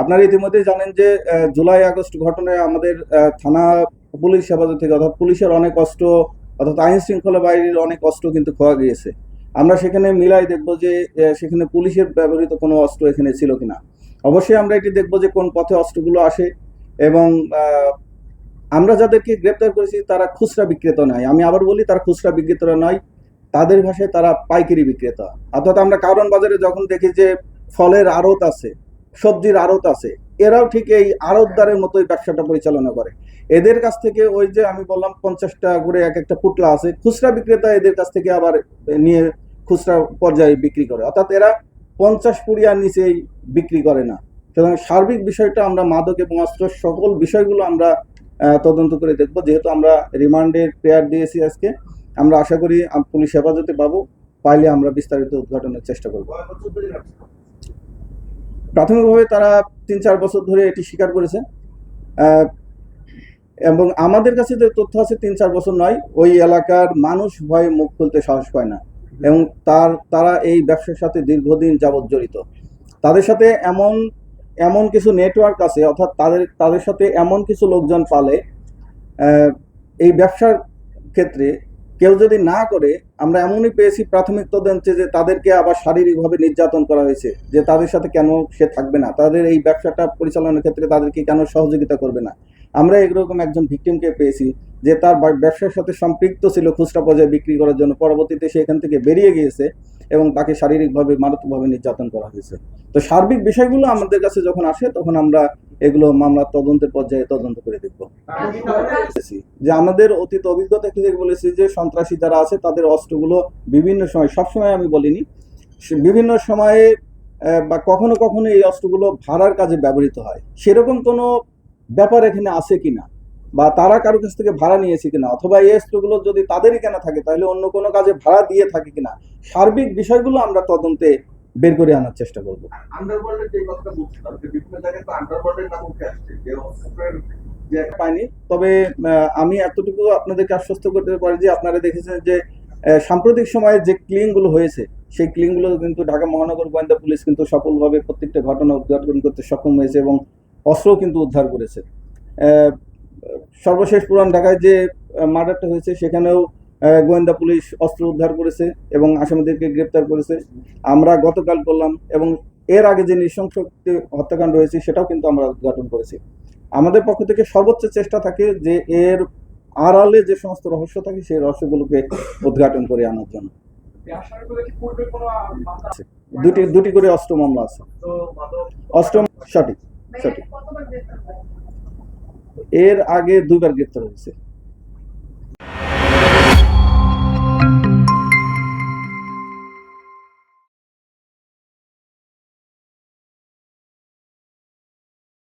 আপনারা ইতিমধ্যে জানেন যে জুলাই, আগস্ট ঘটনায় আমাদের থানা পুলিশ হেফাজত থেকে অর্থাৎ পুলিশের অনেক অস্ত্র অর্থাৎ আইন শৃঙ্খলা বাহিনীর অনেক অস্ত্র কিন্তু খোয়া গিয়েছে। আমরা সেখানে মিলাই দেখব যে সেখানে পুলিশের ব্যবহৃত কোনো অস্ত্র এখানে ছিল কিনা। অবশ্যই আমরা এটি দেখব যে কোন পথে অস্ত্রগুলো আসে এবং আমরা যাদেরকে গ্রেপ্তার করেছি তারা খুচরা বিক্রেতা নয়। আমি আবার বলি, তারা খুচরা বিক্রেতা নয়, তাদের ভাষায় তারা পাইকারি বিক্রেতা। অর্থাৎ আমরা কারণ বাজারে যখন দেখি যে ফলের আড়ত আছে সবজির আড়ত আছে। এরাও ঠিক এই আড়তদারের মতোই ব্যবসাটা পরিচালনা করে। এদের কাছ থেকে ওই যে আমি বললাম পঞ্চাশটা করে এক একটা পুটলা আছে, খুচরা বিক্রেতা এদের কাছ থেকে আবার নিয়ে খুচরা পর্যায়ে বিক্রি করে। অর্থাৎ এরা পঞ্চাশ পুরিয়ার নিচেই বিক্রি করে না। সুতরাং সার্বিক বিষয়টা আমরা মাদক এবং অস্ত্র সকল বিষয়গুলো আমরা তদন্ত করে দেখব। যেহেতু আমরা রিমান্ডের প্রেয়ার দিয়েছি আজকে, আমরা আশা করি পুলিশ হেফাজতে পাবো। পাইলে আমরা বিস্তারিত উদ্ঘাটনের চেষ্টা করব। প্রাথমিকভাবে তারা তিন চার বছর ধরে এটি স্বীকার করেছে। এবং আমাদের কাছে যে তথ্য আছে তিন চার বছর নয় ওই এলাকার মানুষ ভয়ে মুখ খুলতে সাহস পায় না। এবং তার তারা এই ব্যবসার সাথে দীর্ঘদিন যাবৎ জড়িত। তাদের সাথে এমন এমন কিছু নেটওয়ার্ক আছে অর্থাৎ তাদের তাদের সাথে এমন কিছু লোকজন আহ, এই ব্যবসার ক্ষেত্রে কেউ যদি না করে, আমরা এমনই পেয়েছি প্রাথমিক তদন্তে যে তাদেরকে আবার শারীরিকভাবে নির্যাতন করা হয়েছে, যে তাদের সাথে কেন সে থাকবে না? তাদের এই ব্যবসাটা পরিচালনার ক্ষেত্রে তাদেরকে কেন সহযোগিতা করবে না? আমরা এরকম একজন ভিকটিমকে পেয়েছি, যে তার ব্যবসার সাথে সম্পৃক্ত ছিল খুচরা পর্যায়ে বিক্রি করার জন্য। পরবর্তীতে সে এখান থেকে বেরিয়ে গিয়েছে এবং তাকে শারীরিকভাবে, মারাত্মকভাবে নির্যাতন করা হয়েছে। তো সার্বিক বিষয়গুলো আমাদের কাছে যখন আসে, তখন আমরা এগুলো মামলার তদন্তের পর্যায়ে তদন্ত করে দেখব। যে আমাদের অতীত অভিজ্ঞতা থেকে বলেছি যে সন্ত্রাসী যারা আছে, তাদের অস্ত্রগুলো বিভিন্ন সময়, সবসময় আমি বলিনি বিভিন্ন সময়ে বা কখনো কখনো এই অস্ত্রগুলো ভাড়ার কাজে ব্যবহৃত হয়। সেরকম কোনো ব্যাপার এখানে আছে কি না বা তারা কারও কাছ থেকে ভাড়া নিয়েছে কিনা? অথবা এই অস্ত্রগুলো যদি তাদেরই কেনা থাকে, তাহলে অন্য কোনো কাজে ভাড়া দিয়ে থাকে কিনা? সার্বিক বিষয়গুলো আমরা তদন্তে বের করে আনার চেষ্টা করব। আন্ডারওয়ার্ল্ডের যে কথাটা বলছিলাম যে বিভিন্ন জায়গায় তো আন্ডারওয়ার্ল্ডের নাম উঠে আসছে যে যে পাইনি। তবে আমি এতটুকু আপনাদেরকে আশ্বস্ত করতে পারি যে আপনারা দেখেছেন যে সাম্প্রতিক সময়ে যে ক্লিংগুলো হয়েছে সেই ক্লিংগুলো কিন্তু ঢাকা মহানগর গোয়েন্দা পুলিশ কিন্তু সফলভাবে প্রত্যেকটা ঘটনা উদ্ঘাটন করতে সক্ষম হয়েছে এবং অস্ত্রও কিন্তু উদ্ধার করেছে। সর্বশেষ পুরান ঢাকায় যে মার্ডারটা হয়েছে সেখানেও গোয়েন্দা পুলিশ অস্ত্র উদ্ধার করেছে এবং আসামিদেরকে গ্রেপ্তার করেছে। আমরা গতকাল করলাম এবং এর আগে যে নৃশংস হত্যাকাণ্ড হয়েছে, সেটাও কিন্তু আমরা উদ্ঘাটন করেছি। আমাদের পক্ষ থেকে সর্বোচ্চ চেষ্টা থাকে যে এর আড়ালে যে সমস্ত রহস্য থাকে, সেই রহস্যগুলোকে উদ্ঘাটন করে আনার জন্য। দুটি দুটি করে অস্ত্র মামলা আছে। অস্ত্র, সঠিক সঠিক। এর আগে দুবার গ্রেপ্তার হয়েছে।